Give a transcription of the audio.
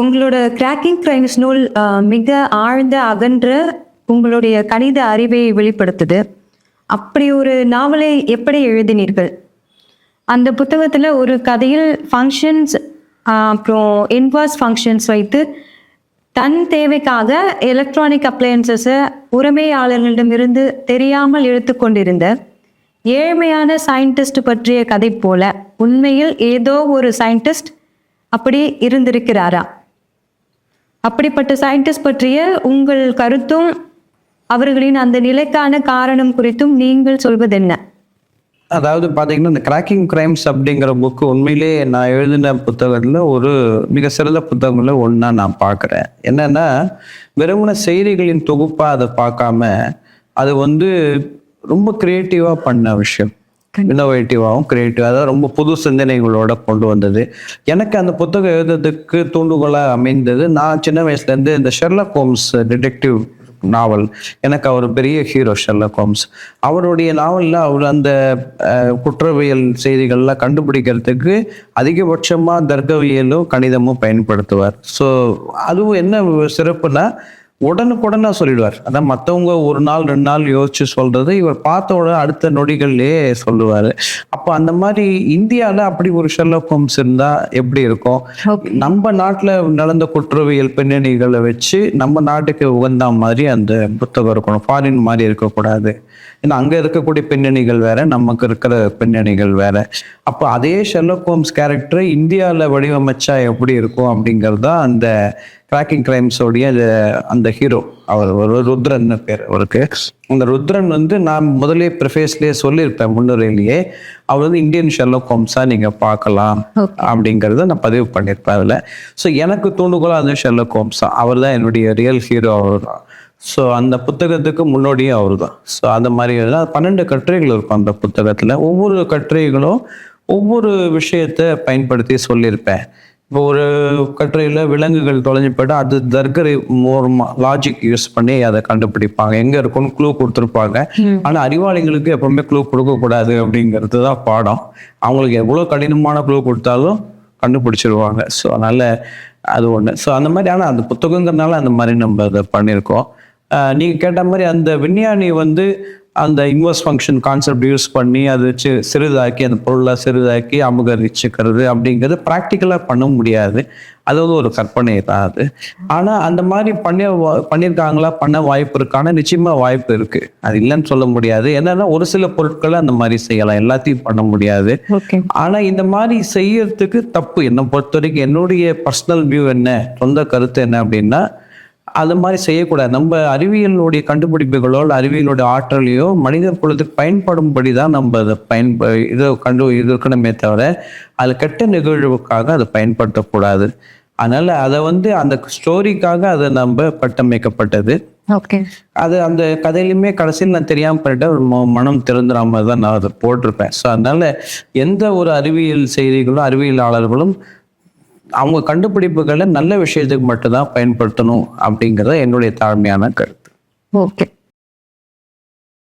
உங்களோட cracking crimes நூல் மிக ஆழ்ந்த அகன்ற உங்களுடைய கணித அறிவை வெளிப்படுத்துது. அப்படி ஒரு நாவலை எப்படி எழுதினீர்கள்? அந்த புத்தகத்தில் ஒரு கதையில் ஃபங்க்ஷன்ஸ் அப்புறம் இன்வர்ஸ் ஃபங்க்ஷன்ஸ் வைத்து தன் தேவைக்காக எலக்ட்ரானிக் அப்ளையன்சஸை உரிமையாளர்களிடமிருந்து தெரியாமல் இழுத்து கொண்டிருந்த ஏழ்மையான சயின்டிஸ்ட் பற்றிய கதை போல உண்மையில் ஏதோ ஒரு சயின்டிஸ்ட் அப்படி இருந்திருக்கிறாரா? அப்படிப்பட்ட சயின்டிஸ்ட் பற்றிய உங்கள் கருத்தும் அவர்களின் அந்த நிலைக்கான காரணம் குறித்தும் நீங்கள் சொல்வதென்ன? அதாவது பார்த்தீங்கன்னா இந்த கிராக்கிங் கிரைம்ஸ் அப்படிங்கிற புக்கு உண்மையிலே நான் எழுதின புத்தகத்தில் ஒரு மிக சிறந்த புத்தகங்களில் ஒன்றா நான் பார்க்குறேன். என்னென்னா வெறுமன செய்திகளின் தொகுப்பாக அதை பார்க்காம அது வந்து ரொம்ப க்ரியேட்டிவாக பண்ண விஷயம். இன்னோவேட்டிவாகவும் கிரியேட்டிவாக அதாவது ரொம்ப புது சிந்தனைகளோட கொண்டு வந்தது. எனக்கு அந்த புத்தகம் எழுதுறதுக்கு தூண்டுகோலாக அமைந்தது. நான் சின்ன வயசுலேருந்து இந்த ஷெர்லக் ஹோம்ஸ் டிடெக்டிவ் நாவல் எனக்கு அவர் பெரிய ஹீரோ ஷெர்லக் ஹோம்ஸ் அவருடைய நாவலில் அவர் அந்த குற்றவியல் செய்திகள்லாம் கண்டுபிடிக்கிறதுக்கு அதிகபட்சமாக தர்க்கவியலும் கணிதமும் பயன்படுத்துவார். ஸோ அதுவும் என்ன சிறப்புனா உடனுக்குடனா சொல்லிடுவார். அதான் மற்றவங்க ஒரு நாள் ரெண்டு நாள் யோசிச்சு சொல்றது இவர் பார்த்த உடனே அடுத்த நொடிகள்லயே சொல்லுவாரு. அப்போ அந்த மாதிரி இந்தியாவில் அப்படி ஒரு ஷெர்லக் ஹோம்ஸ் இருந்தா எப்படி இருக்கும்? நம்ம நாட்டில் நடந்த குற்றவியல் பின்னணிகளை வச்சு நம்ம நாட்டுக்கு உகந்த மாதிரி அந்த புத்தகம் இருக்கணும். ஃபாரின் மாதிரி இருக்கக்கூடாது. ஏன்னா அங்க இருக்கக்கூடிய பின்னணிகள் வேற நமக்கு இருக்கிற பின்னணிகள் வேற. அப்போ அதே ஷெர்லக் ஹோம்ஸ் கேரக்டரை இந்தியாவில் வடிவமைச்சா எப்படி இருக்கும் அப்படிங்கிறது தான் அந்த கிராக்கிங் கிரைம்ஸோடைய அந்த ஹீரோ அவர் ஒரு ருத்ரன் பேர் அவருக்கு. அந்த ருத்ரன் வந்து நான் முதலே ப்ரிஃபேஸ்லேயே சொல்லியிருப்பேன் முன்னுரையிலேயே அவர் வந்து இந்தியன் ஷெர்லக் ஹோம்ஸா நீங்க பார்க்கலாம் அப்படிங்கிறத நான் பதிவு பண்ணியிருப்பேன் அதில். ஸோ எனக்கு தூண்டுகோலாக அது ஷெர்லக் ஹோம்ஸ் தான் அவர் தான் என்னுடைய ரியல் ஹீரோ அவர் தான். ஸோ அந்த புத்தகத்துக்கு முன்னோடியும் அவர் தான். ஸோ அந்த மாதிரி பன்னெண்டு கட்டுரைகள் இருக்கும் அந்த புத்தகத்தில். ஒவ்வொரு கட்டுரைகளும் ஒவ்வொரு விஷயத்தை பயன்படுத்தி சொல்லியிருப்பேன். இப்போ ஒரு கட்டுரையில் விலங்குகள் தொலைஞ்சு போயிட்டு அது தர்க்கரை மூலமா லாஜிக் யூஸ் பண்ணி அதை கண்டுபிடிப்பாங்க. எங்க இருக்கும்னு க்ளூ கொடுத்துருப்பாங்க. ஆனா அறிவாளிகளுக்கு எப்பவுமே க்ளூ கொடுக்கக்கூடாது அப்படிங்கிறது தான் பாடம். அவங்களுக்கு எவ்வளோ கடினமான க்ளூ கொடுத்தாலும் கண்டுபிடிச்சிருவாங்க. ஸோ அதனால அது ஒன்று ஸோ அந்த மாதிரி ஆனால் அந்த புத்தகங்கிறதுனால அந்த மாதிரி நம்ம அதை பண்ணியிருக்கோம். ஆஹ் நீங்க கேட்ட மாதிரி அந்த விஞ்ஞானி வந்து அந்த இன்வெஸ்ட் ஃபங்க்ஷன் கான்செப்ட் யூஸ் பண்ணி அதை வச்சு சிறிதாக்கி அந்த பொருளை சிறிதாக்கி அமுகரிச்சுக்கிறது அப்படிங்கிறது ப்ராக்டிக்கலாக பண்ண முடியாது. அது வந்து ஒரு கற்பனை தான் அது. ஆனால் அந்த மாதிரி பண்ணி பண்ணியிருக்காங்களா பண்ண வாய்ப்பு இருக்கான நிச்சயமா வாய்ப்பு இருக்கு. அது இல்லைன்னு சொல்ல முடியாது. என்னன்னா ஒரு சில பொருட்களை அந்த மாதிரி செய்யலாம். எல்லாத்தையும் பண்ண முடியாது. ஓகே ஆனா இந்த மாதிரி செய்யறதுக்கு தப்பு. என்னை பொறுத்த வரைக்கும் என்னுடைய பர்சனல் வியூ என்ன? சொந்த கருத்து என்ன அப்படின்னா அது மாதிரி செய்யக்கூடாது. நம்ம அறிவியலுடைய கண்டுபிடிப்புகளோ இல்ல அறிவியலுடைய ஆற்றலையோ மனித குலத்துக்கு பயன்படும்படி தான் நம்ம அதை பயன்ப இதை கண்டு இது இருக்கணுமே தவிர அது கெட்ட நிகழ்வுக்காக அதை பயன்படுத்தக்கூடாது. அதனால அதை வந்து அந்த ஸ்டோரிக்காக அதை நம்ம பட்டமைக்கப்பட்டது அது அந்த கதையிலுமே கடைசியில் நான் தெரியாம பண்ணிட்டேன் மனம் திறந்துற மாதிரி தான் நான் அதை போட்டிருப்பேன். ஸோ அதனால எந்த ஒரு அறிவியல் செய்திகளும் அறிவியலாளர்களும் அவங்க கண்டுபிடிப்புகளை நல்ல விஷயத்துக்கு மட்டும்தான் பயன்படுத்தணும் அப்படிங்கிறது என்னுடைய தாழ்மையான கருத்து. ஓகே.